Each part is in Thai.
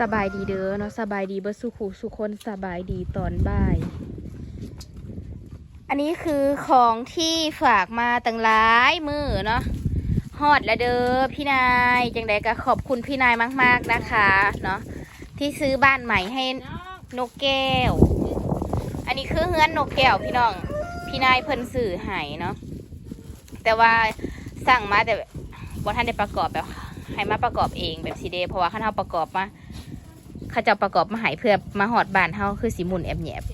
สบายดีเด้อเนาะสบายดีเบิดสุขุสุคนสบายดีตอนบ่าย อันนี้คือของที่ฝากมาตั้งหลายมือเนาะฮอดแล้วเด้อพี่นายจังใดก็ขอบคุณพี่นายมาก ๆนะคะเนาะที่ซื้อบ้านใหม่ให้นกแก้ว อันนี้คือเฮือนนกแก้วพี่น้อง พี่นายเพิ่นสื่อให้เนาะแต่ว่าสั่งมาแต่บ่ท่านได้ประกอบแบบให้มาประกอบเองแบบซีเดเพราะว่าข้าเฮาประกอบมา เขาเจะประกอบมาให้เพื่อมาหอดบานเฮาคือสีมุนแอบแหยบ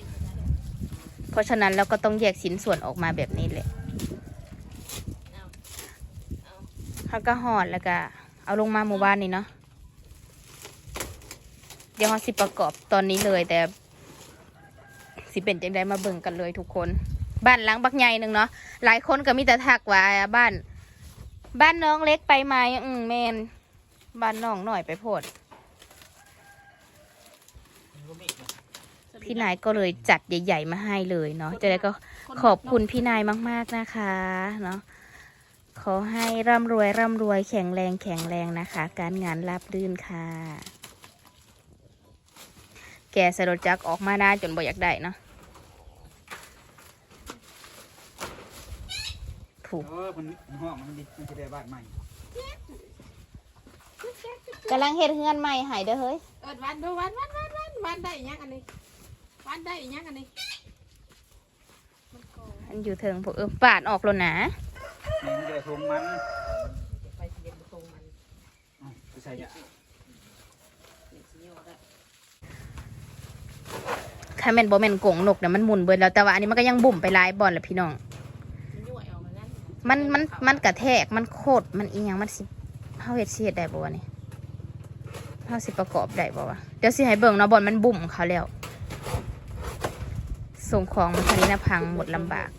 เพราะฉะนั้นเราก็ต้องแยกชิ้นส่วนออกมาแบบนี้เลยเขาก็หอดแล้วก็ เอาลงมาหมู่บ้านนี่เนาะเดี๋ยวเราสิประกอบตอนนี้เลยแต่สิเป็นจังได้มาเบิ่งกันเลยทุกคน บ้านหลังบักใหญ่หนึ่งเนาะหลายคนก็มีแต่ทักว่าบ้าน บ้านน้องเล็กไปไหมอืมแมนบ้านน้องหน่อยไปโพด พี่นายก็เลยจัดใหญ่ ๆ มาให้เลยเนาะจะได้ก็ขอบคุณพี่นายมาก ๆนะคะเนาะขอให้ร่ำรวยร่ำรวยแข็งแรงแข็งแรงนะคะ การงานราบรื่นค่ะ แกสรถจักรออกมาได้จนบ่อยากได้เนาะถูกเออมันห้องมันดิมันจะได้บ้านใหม่กำลังเฮ็ดเฮือนใหม่ใหายเด้อเฮ้ย เอิดวันดูวันวันวันวันวันได้อีหยังอันนี้ วันได้อีหยังอันนี้มันก็อันอยู่เทิงพวกเออปาดออกแล้วนะนี่มันจะทงมันไปเรียนตรงมันอ้าวไปใส่เนี่ยเด็กสิยได้คาแมนบอแมนกงนกเนี่ยมันหมุนเบิดแล้วแต่ว่าอันนี้มันก็ยังบุ่มไปหลายบอลแหละพี่น้อง มันย่วเอามางั้นมันมันมันกระแทกมันโคตรมันอีหยังมันสิเฮาเฮ็ดสิเฮ็ดได้บ่วะนี่เฮาสิประกอบได้บ่วะเดี๋ยวสิให้เบิ่งเนาะบอลมันบุ่มเขาแล้ว ส่งของมาทางนี้นะพังหมดลำบาก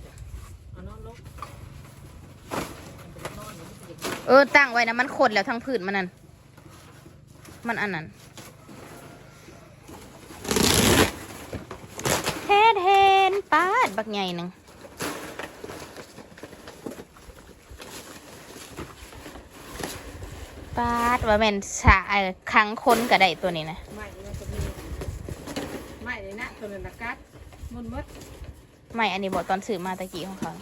เอานอนลงมันเป็นนอนอยู่ที่เด็กเออตั้งไว้นะมันขดแล้วทั้งพื้นมันนั่นมันอันนั้นเฮ็ดเห็นปาดบักใหญ่หนึ่งปาดว่าแม่นสาคังคนก็ได้ตัวนี้นะไม่มันจะมีไม่เลยนะตัวนั้นนะกัด มันมดไม่อันนี้บอกตอนซื้อมาตะกี้ของเขา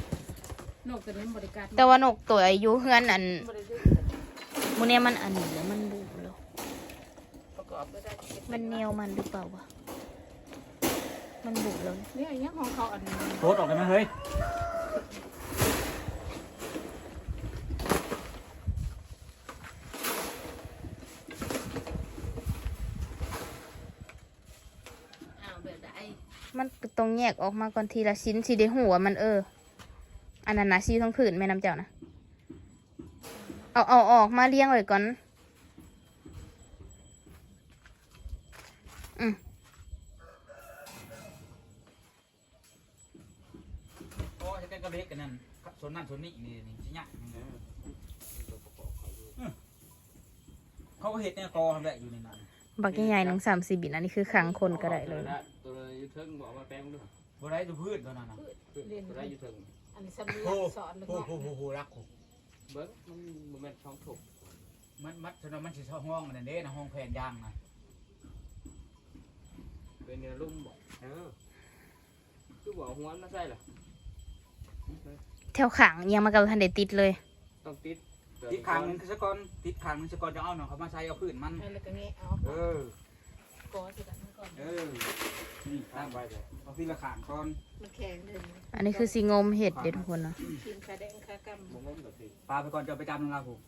นกตัวนี้บริการแต่ว่านกตัวอายุเฮือนอันบริการมูเนี่ยมันอันนี้แล้วมันบุบแล้วประกอบไม่ได้มันแนวมันหรือเปล่าวะมันบุบแล้วนะเนี่ยอย่างของเขาอันโทษออกได้ไหมเฮ้ย อ้าวแบบได้ มัน ตรงแยกออกมาก่อนทีละชิ้นสิได้หัวมันเออ อันนั้นนะซีทั้งผืนแม่น้ำเจ้านะ เอาเอาออกมาเลี้ยงไว้ก่อน อืมโอ้จะเป็นกระเล็กกันนั่นส่วนนั่นส่วนนี้นี่นี่สิเนี่ยอืมเขาก็เห็ดเนี่ยกอทำได้อยู่ในนั้น บักใหญ่ๆหนึ่งสามสี่บินอันนี้คือขังคนก็ได้เลยนะตัวยูเทิงบอกว่าแป้งด้วยบ่ได้ดูพืชตัวนั้นน่ะตัวได้ยูเทิงอันนี้สำเร็จสอนมันโอ้เนาะโหโหโหรักโหเบิ้งมันมันเป็นช่องถูกมันมัดฉะนั้นมันสิเข้าห้องนั่นเด้นะห้องแผ่นยางนะเป็นเนื้อลุ่มบอกเออคือบอกหัวน่าใช่เหรอแถวขังยังมากับทันเดติดเลย ต้องติด ติดขางหนึงคือสะกอนติดขางหนึงสะกอนจะเอาเนาะเขามาใช้เอาพืชมันแล้วก็งี้เอาเออกอสิกันก่อนเออ นี่ตั้งไปเลยเอาพี่ละขางก่อนมันแข็งเลยอันนี้คือสีงมเห็ดเด็ดทุกคนเนาะกินขาแดงขากำผมว่ามันติดปลาไปก่อนจะเอาไปจำนึงละผม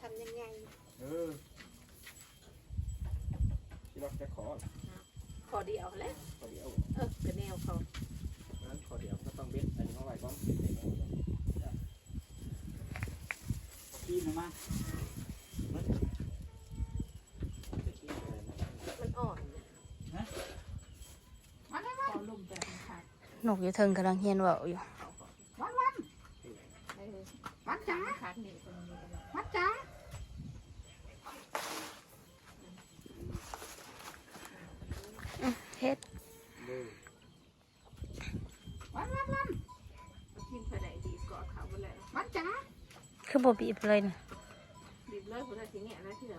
ทำยังไงเออที่เราจะขอขอเดียวแล้ว ขอเดียว เออกระแนวเขา นั้นขอเดียวก็ต้องเบ็ดอันนี้มาไว้ก่อน พี่มั นมา มันอ่อนนะมันพอลุ่มแบบมันขาดนกอยู่เทิงกำลังเฮียนเว่าอยู่ บ่บีบเลยนะบีบเลยผู้ชายทีเงี้ยนะที่เหลือ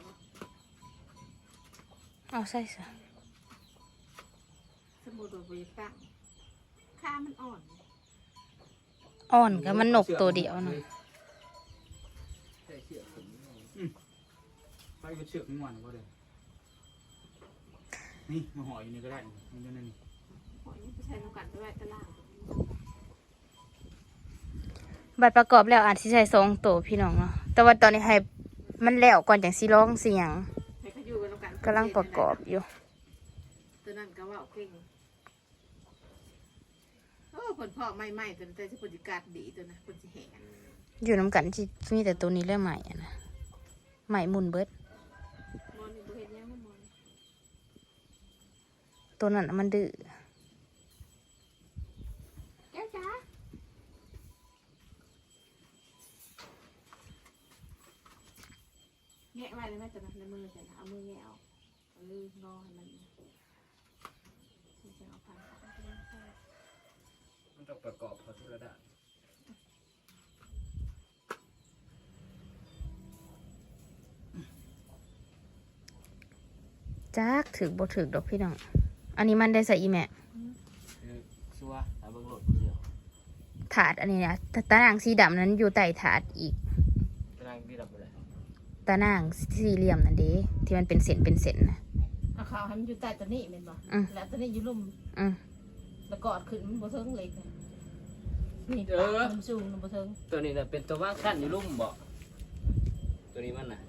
เอาใส่ซะสมุดบริตั้งค่ามันอ่อน อ่อนก็มันหนกตัวเดียวเนาะใส่เสื้อผมไปเป็นเชือกง่วนก็เลยนี่มาห่ออยู่นี่ก็ได้นี่นี่นี่นี่หอยนี่ไปใช้น้ำกัดด้วยตะล่าง บัตรประกอบแล้วอาจสิใส่สองตัวพี่น้องเนาะแต่ว่าตอนนี้ให้มันแล้วก่อนจังสิร้องเสียงให้เขาอยู่กันน้ำกัดกำลังประกอบอยู่ตัวนั้นก็ว่าเอาเก่งโอ้ผลพ่อไม่ไม่ตัวนั้นแต่จะผลจิกาดดีตัวนะผลจิแห่งอยู่น้ำกันที่มีแต่ตัวนี้เรื่องใหม่อะนะใหม่หมุนเบิดมอนนี่บ่เห็นยังบ่มอนตัวนั้นน่ะมันดื้อ แก้วจ้าแงะไว้เลยแม่จะนะในมือจะนะเอามือแงะเอาเอองอให้มันจะเอาพันมันต้องประกอบเขาทุกระดับจักถึกบ่ถึกดอกพี่น้อง อันนี้มันได้ใส่อีแม่คือชัวร์ตาเบิ่งโหลดผู้เดียวถาดอันนี้นะตตานางสีดำนั้นอยู่ใต้ถาดอีกกำลังดีดับไปเลย ตานางสี่เหลี่ยมนั่นเด้ที่มันเป็นเส้นเป็นเส้นนะเอาขาวให้มันอยู่ใต้ตัวนี้เป็นบ่อืม แล้วตัวนี้อยู่ลุ่มอืมแล้วกอดขึ้นมันบ่เทิงเล็กอะนี่ปากมันสูงมันบ่เทิงตัวนี้น่ะเป็นตัวว่างขั้นอยู่ลุ่มบ่ตัวนี้มันน่ะ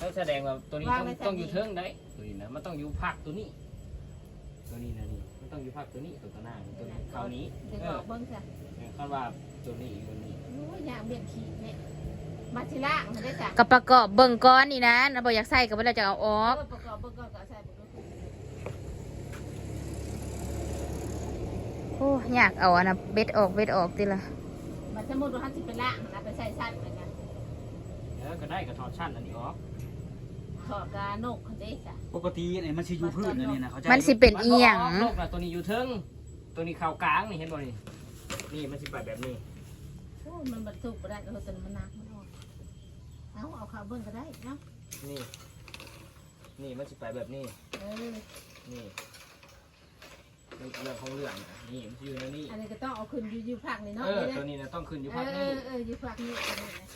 ต้องแสดงว่าตัวนี้ต้องต้องอยู่เทิงได้ตัวนี้นะมันต้องอยู่ภาคตัวนี้ ตัวนี้นะนี่มันต้องอยู่ภาคตัวนี้ตัวตัวหน้าตัวนี้เขานี้ถึงเออออกเบิ่งจ้ะคำว่าตัวนี้ตัวนี้โอ้ยอย่างเบียดขี้เนี่ย มาทีล่างมันได้จ้ะกับประกอบเบิ่งก้อนนี่นะนะบอกอยากใส่กับเวลาจะเอาออกเออประกอบเบิ่งก่อนก็เอาใส่เบิ่งก่อนโอ้อยากเอาอันนะเบ็ดออกเบ็ดออกติละมันสมมุติว่าหันสิเป็นล่างนะไปใส่สั้นเหมือนกันเออก็ได้กับทอดชั้นอันนี้ออกถอดกานกเขาได้จ้ะปกติเนี่ยมันสิอยู่พื้นอันนี้นะเขาใจมันสิเป็นอีหยังโลกนะตัวนี้อยู่เทิงตัวนี้เข่ากลางนี่เห็นบ่นี่นี่มันสิไปแบบนี้โอ้ยมันบรรทุกบ่ได้ก็ตัวมันหนักมันอ่อน เอาเอาขาวเบิ่งก็ได้เนาะนี่ นี่มันสิไปแบบนี้ เออนี่นี่เรื่องของเรื่องนี่มันสิอยู่ในนี่อันนี้ก็ต้องเอาขึ้นอยู่อยู่ภาคนี่เนาะเออนี่นะตัวนี้นะต้องขึ้นอยู่เอภาคอเอนี้อเอออยู่ภาคนี้อันนี้นะ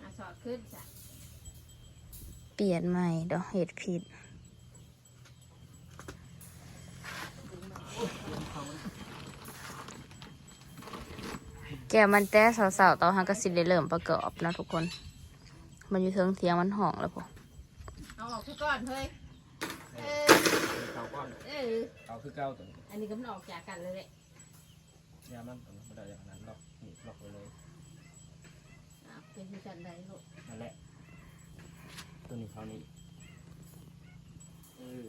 อะสอดขึ้นจ้ะเปลี่ยนใหม่ดอกเห็ดผิด แกมันแต่สาวๆตอนหังกสิได้เริ่มประกอบนะทุกคน มันอยู่เทิงเทียงมันห่องแล้วพอเอาออกซะก่อนเฮ้ยเออเขาก้อนเออเขาคือเก้าตัวนี้อันนี้ก็มันออกจากกันเลยแหละยามันตัวนี้ไม่ได้อย่างนั้นล็อกนี่ล็อกไปเลยอะเป็นที่กันได้ลูกนั่นแหละตัวนี้เขานี้เออ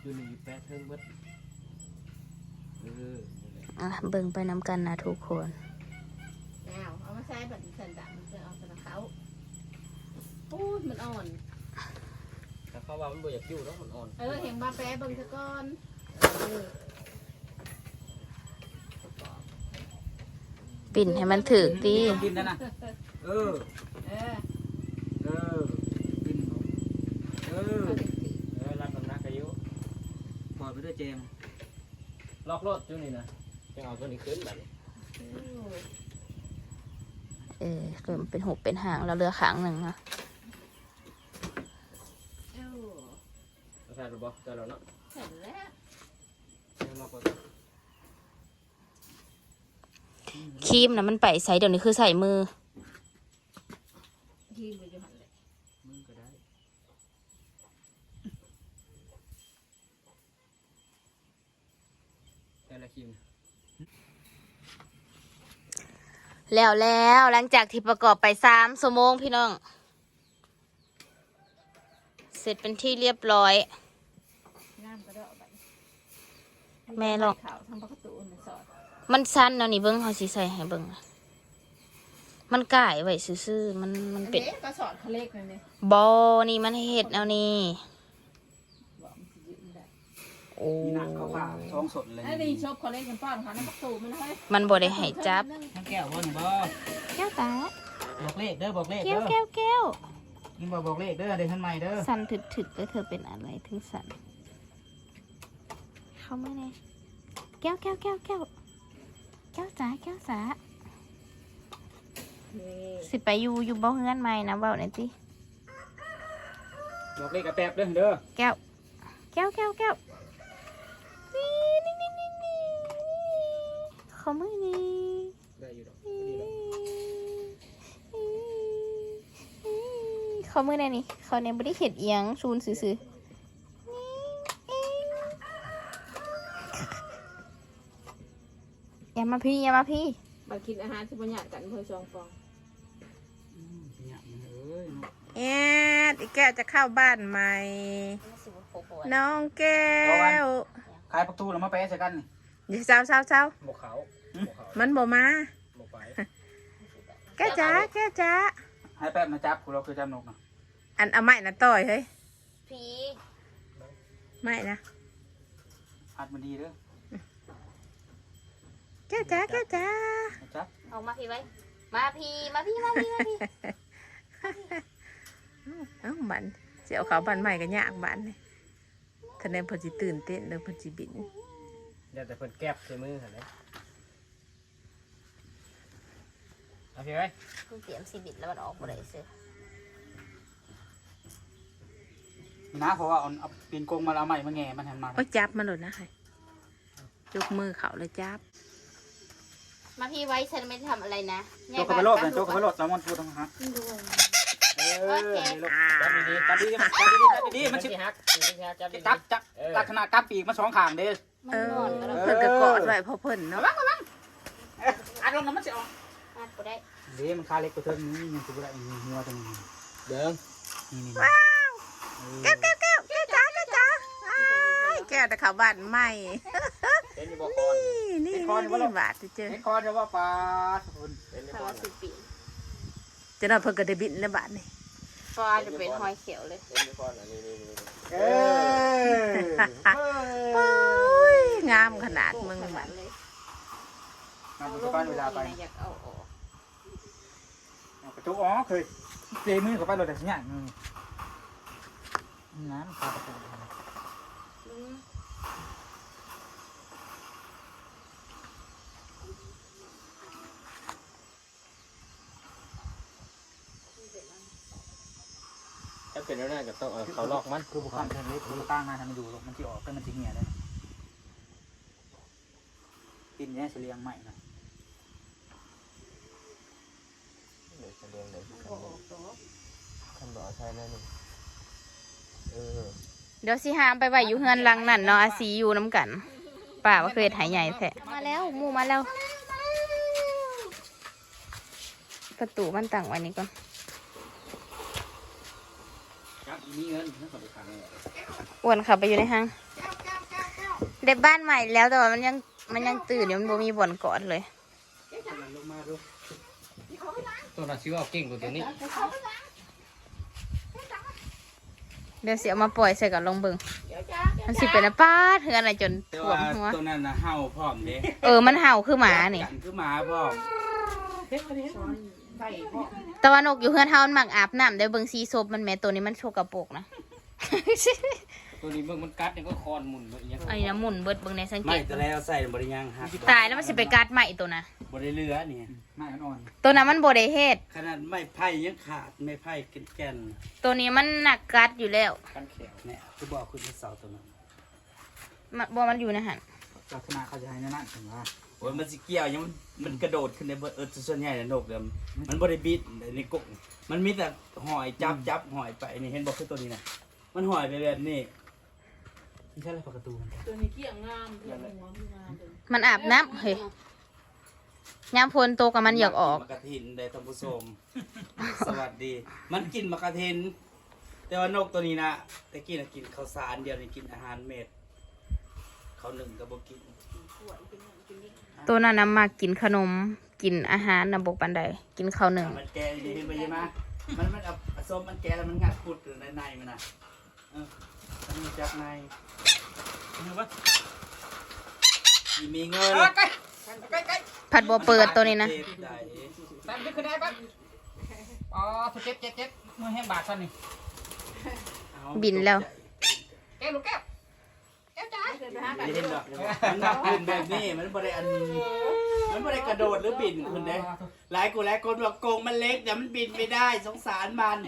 อยู่ในแปดเทิงเบิดเออนั่นแหละอะเบิ่งไปนำกันนะทุกคนเอาเอามาใส่บัตรสันดำมันจะเอาสนัเขาโอ้ยมันอ่อน แต่เขาว่ามันบ่อยากอยู่แล้วมันอ่อนเออเห็นมาแปะเบิ่งซะก่อนเออปิ่นให้มันถือดีกินนั่นนะเออ เออเออ กินเออ เออรับน้ำหนักอายุปล่อยไปด้วยเจง ล็อกรถอยู่นี่นะยังเอาตัวนี้ขึ้นแบบนี้เออเริ่มเป็นหุบเป็นหางแล้วเรือขางหนึ่งนะเอ้าเราใส่หรือเปล่าใส่แล้วเนาะเห็นแล้วยังล็อกรถครีมนะมันไปใส่เดี๋ยวนี้คือใส่มือทีมอยู่หันเลยมึงก็ได้ แต่ละ คิมแล้วแล้วหลังจากที่ประกอบไปสามชั่วโมงพี่น้อง เสร็จเป็นที่เรียบร้อย น้ำกระโดดไปแม่หรอกข่าวทางประตูน่ะสอดมันสั้นเนาะนี่เบิ้งเขาสิใส่ให้เบิ้งอะมันก่ายไว้ซื่อๆมันมันเป็น อัก็สอดเขาเล็กเลยเนี่ย บอนี่มันให้เห็ดเอานี่ บอกมันสิยืนได้ โอ้มีหนักเข้าป่าท้องสดเลยอันนี้ชอบเขาเล็กกันป้อนเขาในประตูมันเฮ้ยมันบ่ได้ให้จับทั้งแก้วเบิ่งบ่แก้วตาบอกเลขเด้อบอกเลขแก้เด้วอแก้วแก้วกินบอกบอกเลขเด้อเด็กขึ้นใหม่เด้อสันถึกถึกๆแล้วเธอเป็นอะไรถึงสันเขาไม่ได้แก้วแก้วแก้วแก้วแก้วจ๋าแก้วจ๋านี่สิไปอยู่อยู่บ่เฮือนใหม่นะเบาหน่อยสิบอกเลขกับแป๊บเด้อเด้อแก้วแก้วแก้วแก้วนี่นี่นี่นี่นี่เขาไม่นี่ได้อยู่ดอกเขามือไหนนี่เขาเนี่ยไม่ได้เห็ดเอียงชูนซื่อๆอย่ามาพี่อย่ามาพี่มากินอาหารที่บรรยากาศเพื่อชองฟองอืมเนี่ยมันเอ้ยเนาะแอดอีแก้วจะเข้าบ้านใหม่ น้องแก้วขายประตูแล้วมาแปะใส่กันนี่ อย่าเศร้าเศร้าเศร้าบกเขาบกเขามันบ่มาบกไปแก้วจ้าแก้วจ้าให้แป๊บมาจับกูเราคือจับนกนะอันเอาไม้นะต่อยเฮ้ยพี่ไม่นะอัดมันดีเด้อแก้วจ้าแก้วจ้ามาจับเอามาพี่ไว้ มาพี่มาพี่มาพี่มาพี่เอ้าบันเสียวเขาบ้านใหม่กันยากบันนี่ท่านในพอจิตื่นเต้นเด้อพอจิบิน เดี๋ยวแต่เพิ่นแก็บใส่มือเห็นไหมเอาพี่ไว้คุณเตรียมซีบิดแล้วมันออกมาเลยเสือนะเพราะว่าเอาเอาปีนกงมาแล้วเอาใหม่มาแง่มันหันมา โอ้ยจับมันหลุดนะค่ะยกมือเขาเลยจับ มาพี่ไว้ฉันไม่ได้ทำอะไรนะโจกกับไปโลดเลยโจกกับไปโลดแล้วมันพูดทั้งฮะเออโอเคนี่ลูกจับดีๆจัจับบดีดีๆจับดีๆจับดีๆมันมันชิสิฮักมันสิฮักจับดีๆจับจับเออตัดขนาดกับปีกมันสองข้างเด้อ มันนอนก็แล้วเพิ่นก็กอดไว้เพอเพิ่นเนาะเอ๊ะอัดลงน้ำมันจะออกอะกูได้เด้มันคาเล็กกว่าเธอนี่ยังกูได้มีหัวตรงนี้เดิมนี่นี่ว้าวเออแก้วแก้วแก้วแก้วจ้าแก้วจ้าอ้ายแก้วแต่เขาบ้านใหม่เห็นอยู่บ่ก่อนนี่นี่นี่บาทจะเจอเห็นคอจะว่าปลาทุนเห็นอยู่ถ้าก่อว่านสิบปีจะนอนเพิ่นก็ได้บินแล้วบาทนี่ฟ้าจะเป็นหอยเขียวเลยเห็นอยู่ก่อนอันนี้นี่นี่เออโอ้ย งามขนาดมึงขนาบาดทเลยมาบุกบ้านเวลาไปอยากเอาออกกระจุกอ๋อเคยเจมือเข้าไปเลยแต่สัญญาณน้ำคาประตูอืมถ้าเป็นแล้วน่าจะต้องเอาเขาลอกมันคือบุคคลทางเล็กคือตั้งหน้าทำให้ดูมันจะออกกันมันจะเหี่ยเลยกิ นแย่เฉลียงใหม่นะเดี๋ยวจะเรียงเลยเอาออกตัวคันบ่ใช่แน่นี่เออเดี๋ยวสิหามไปไว้อยู่เฮือนหลังนั่นเนาะอาสีอยู่น้ำกันป่าว่าเคยถ่ายใหญ่แท้มาแล้วหมูมาแล้ว ประตูมันตั้งไว้นี่ก่อนครับมีเงินนั่นสำคัญเลยอ้วนเขับไปอยู่ในห้างได้บ้านใหม่แล้วแต่ว่ามันยัง มันยังตื่นอยู่มันบ่มีบ่อนกอดเลย ลงมาดูตัวน่ะชื่อเอาเก่งกว่าตัวนี้เดี๋ยวเสียมาปล่อยใส่กับลงเบิงมันสิเป็นอะป้าดเฮือนอะไรจนแต่ท่วว่ามหัว ตัวนั้นนะเห่าพร้อมเด้เออ มันเห่าคือหมานี่ กันคือหมาพร้อมแต่ว่านกอยู่เฮือนเฮามันมักอาบน้ำได้เบิงซีซบมันแม่ตัวนี้มันโชกกระโปรกนะ ตัวนี้เบิ่งมันกัดเนี่ยก็คอนหมุนแบบนี้ไอ้น้ำหมุนเบิดเบิงในสังเกไม่ตแต่แล้วใส่บริยังฮักตายแล้วมันสิไปกัดใหม่ตัวนะบริเรือนี่ไม่อ่อนตัวนั้นมันโบได้เฮ็ดขนาดไม่ไผ่ยังขาดไม่ไผ่แก่นตัวนี้มันหนักกัดอยู่แล้วกันแขวๆเนี่ยคือบอกคุณที่เสาตัวนั้นมันบ่มันอยู่ในหันลักษณะเขาจะให้นั่นนั่นถึงว่าโอ้ยมันสิเกี่ยวยังมันมันกระโดดขึ้นในเบิดเออส่วนใหญ่ในนกเดิมมันบริบิดในกกมันมีแต่หอยจับจับหอยไปนี่เห็นบอกคือตัวนี้นะมันหอยไปแบบนี้ ไม่ใช่อะไรประตูมันตัวนี้เกี่ยงงามเกี่ยงหัวมีงามเลยมันอาบน้ำเฮ้ยยามพลโตกับมันอยากออกมะกระถินได้ท่านผู้ชม สวัสดี มันกินมะกระถิน แต่ว่านกตัวนี้นะแต่กินน่ะกินข้าวสารเดียวนี่กินอาหารเม็ดเขาวหนึ่งก็บ่กินตัวนั้นน่ะมากินขนม กินอาหารนะบกปันใดกินข้าวหนึ่ง มันแกะดีๆไปยังมามันมันเอาเอาส้มมันแกะแล้วมันงัดขุดอยู่ในในมันน่ะเออ มันมีจับในเห็นปะมีเงินใกล้ใกล้ใกล้ผัดบัวเปิดตัวนี้นะเจ็บได้ตามที่ขึ้นได้ปั๊บอ๋อเจ็บเจ็บเจ็บมือแห้งบาดซะนี่เอาบินแล้วแก้วลูกแก้วเดี๋ยวไปหากันไม่เห็นหรอกมันมักบินแบบนี้มันบ่ได้อันมันบ่ได้กระโดดหรือบินคุณเด้หลายกูหลายคนบอกกรงมันเล็กแต่มันบินไม่ได้สงสารมัน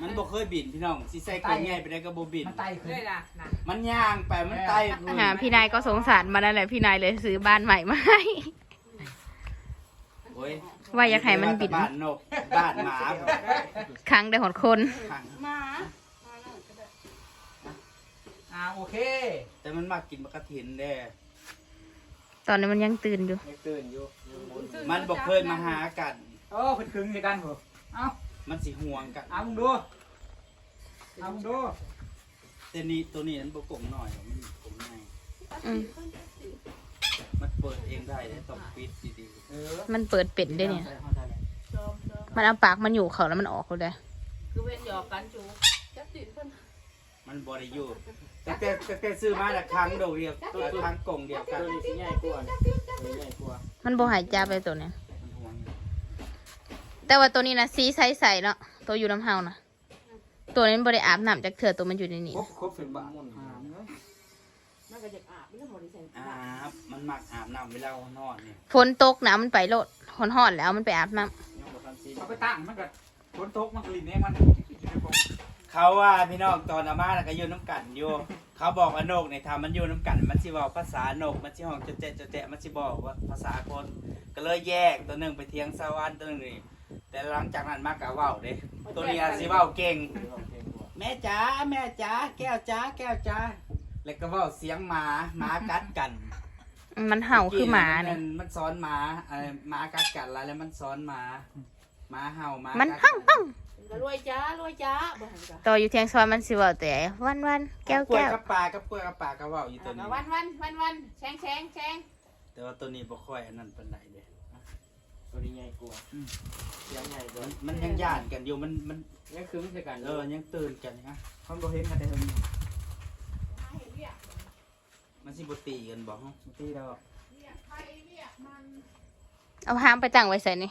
มันบ่เคยบินพี่น้องสิใส่กรงใหญ่ไปได้ก็บ่บิน มันไตขึ้นเลยล่ะนะมันย่างไปมันไต่ขึ้นอ่าพี่นายก็สงสารมานั่นแหละพี่นายเลยซื้อบ้านใหม่มาให้ โอ้ยว่าอยากให้มันบินบ้านนกบ้านหมาครั้งได้หดคน ขังหมาอ่าโอเค แต่มันมากกินมะกระถินเด้ตอนนี้มันยังตื่นอยู่ ยังตื่นอยู่ยังบนมันบอกเคยมาหากัน โอ้เพิ่นคึงคือกันเหรอเอ้า มันสิห่วงกันเอามึงดูเอามึงดูแต่นี่ตัวนี้มันบกงหน่อยมันกงง่ายอืมมันเปิดเองได้เลยต้องปิดดีเออมันเปิดเป็ดได้เนี่ยใส่เข้าใจเลยชมชมมันเอาปากมันอยู่เขาแล้วมันออกเลยคือเว้นหยอกกันจูจับติดเพิ่นๆมันบริยูแต่แต่แต่แต่ซื้อมาละครั้งเดียวเดียวครั้งกงเดียวกันตัวนี้สิใหญ่กว่าตัวนี้ใหญ่กว่ามันบ่หายใจไปตัวเนี้ยมันห่วง แต่ว่าตัวนี้นะสีใสๆเนาะตัวอยู่น้ำเฮานะตัวนี้มันบ่ได้อาบน้ำจากเถื่อตัวมันอยู่ในนี้ครบครบสิบบาทอ่าเนอะมันก็จะอาบไม่ต้องบริใส่อาบมันมักอาบน้ำเวลานอนเนี่ยฝนตกน้ำมันไปโลดหอนหอนๆแล้วมันไปอาบน้ยังบ่ทันสิเอาไปตั้งมันก็ฝนตกมันกลิ่นเองมันเขาว่าพี่น้องตอนอาม่าน่ะก็อยู่น้ำกันอยู่เขาบอกว่านกเนี่ยทำมันอยู่น้ำกัน มันสิบอกภาษานกมันสิห้องจะแจะจะแจะมันสิบอกว่าภาษาคน ก็เลยแยกตัวหนึ่งไปเทียงสวรรค์ตัวหนึ่งนี่ แต่หลังจากนั้นมากกะว่าวเด้ตัวนี้อาจสิเว้าเก่ง แม่จ๋าแม่จ๋าแก้วจ๋าแก้วจ๋าแล้วก็เว่าเสียงหมาหมากัดกันำมันเห่าคือหมามัเนี่ย มันซ้อนหมาเอ่อหมากัดกันแล้วแล้วมันซ้อนหมาหมาเห่าหมามันกัดหั่งหั่งก็รวยจ้ารวยจ้าบ่หันกันตัวอยู่เทียงซอยมันสิเว่าแต่วันวันๆแก้วกล้วยแก้วกับปลากับกล้วยกับปลาก็เว่าอยู่ตัวนี้ วันวันวันวันแชงแชงแชงแต่ว่าตัวนี้บ่ค่อยอันนั้นปานใดเด้ตัวนี้ ใหญ่กว่าเสียงใหญ่กว่ามันมันยังย่านกันอยู่มันมันยังคึ้งใส่กันเออยังตื่นกันนะคนบ่เห็นกันแต่เห็นมันสิบ่ตีกันบ่ฮะตีแล้วเอาห้ามไปตั้งไว้ใส่นี่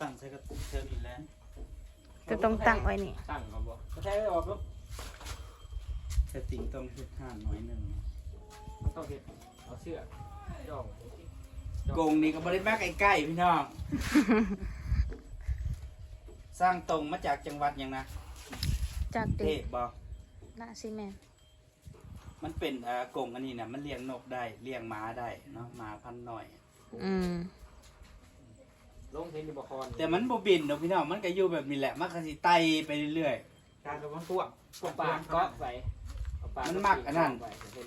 ตั้งใส่กระตุกเทิมอีกแล้วจะต้องตั้งไว้นี่ตั้งเอาบ่ก็ใช้ออกลูกแต่ติ่งต้องเฮ็ดห่านหน่อยหนึงต้องเฮ็ดเอาเสื้อดอง กงนี่ก็บ่ได้มาใกล้ๆพี่น้อง สร้างตรงมาจากจังหวัดหยังนะจากเทเด็กพบ่น่าสิแม่นมันเป็นเอ่อกงอันนี้นะมันเลี้ยงนกได้เลี้ยงม้าได้เนาะม้าพันธุ์หน่อย อืมลงเทนนิบคอนแต่มันบ่บินดอกพี่น้องมันก็อยู่แบบนี้แหละมันก็สิไต่ไปเรื่อย การกับมันท่วงปากปากเกาะใส่เอาปากมันมักอันนั้น ไปเห็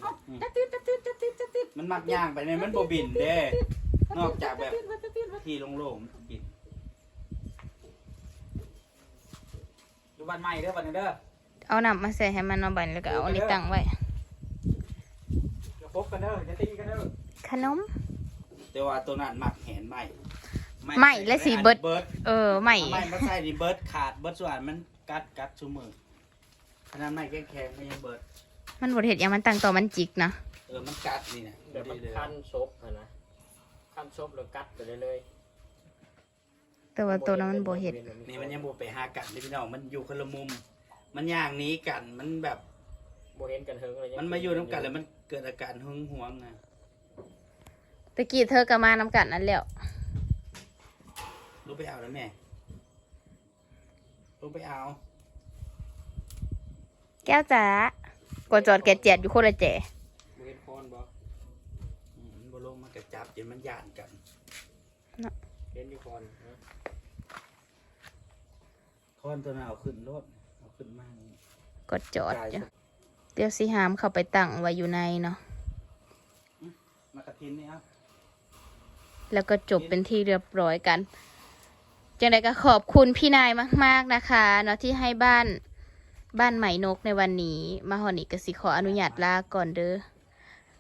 นๆมันมักย่างไปเนี่ยมันบ่บินเด้ นอกจากแบบที่โล่งๆมันบินอยู่บ้านใหม่เด้อบ้านนี้เด้อเอาน้ำมาใส่ให้มันเอาบันแล้วก็เอาอันนี้ตั้งไว้อย่าพบกันเด้ออย่าตีกันเด้อขนม แต่ว่าตัวนั้นมักแหนไหมไหม้และสีเบิดเบิดเออไม่เอาไหม้มาใส่นี่เบิดขาดเบิดส่วนมันกัดกัดซุมือขนาดไหม้แข็งๆมันยังเบิดมันบดเห็ดหยังมันตั้งต่อมันจิกนะเออมันกัดนี่นะแบบมันคันซบอะนะ คันซบแล้วกัดไปเลยเลยแต่ว่าตัวนั้นมันบดเห็ดนี่มันยังบ่ไปหากันเลยพี่น้องมันอยู่คนละมุม มันย่างหนี้กันมันแบบบ่เห็นกันเฮิงเลยงมันมาอยู่น้ำกันแล้วมันเกิดอาการหึงหวงนะตะกี้เธอก็มาน้ำกันนั่นแหล้วรู้ไปเอาแล้วแม่รู้ไปเอา แก้วจ๋ากดจอดแกะเจียดอยู่คนละแจ บ่เห็นคอนบ่ อืมมันบ่ลงมันกระ จับจนมันย่านกันเห็นอยู่คอนนะค้อนตัวนั้นเอาขึ้นรถเอาขึ้นมานี่กดจอดจ้ะเดี๋ยวสิหามเข้าไปตั้งไว้อยู่ในเนาะมากระทินนี่เอาแล้วก็จบเป็นที่เรียบร้อยกันจังไดก็ขอบคุณพี่นายมาก ๆนะคะเนาะที่ให้บ้านบ้านใหม่นกในวันนี้ มาหอนี่กสิขออนุญาตลาก่อนเด้อ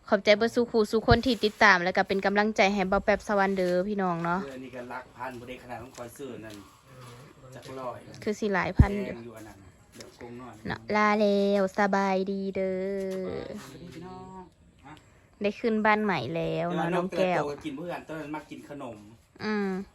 ขอบใจเบอร์สุขูสุคนที่ติดตามแล้วก็เป็นกำลังใจให้เบาแป๊บสวรรค์เด้อพี่น้องเนาะเพื่อนนี่ก็รักพันบ่ได้ขนาดของคอยซื้อนั่นจักร้อยนะคือสิหลายพันแพอยู่งอยู่อันนั้นน่ะเดี๋ยวกงน้อยเนาะลาแล้วสบายดีเด้อสวัสดีพี่น้องได้ขึ้นบ้านใหม่แล้วแต่ว่าเนาะนน้อกงแต่แก้ละวตัวก็กินเพื่อนตอนนั้นมากินขนม อืมเ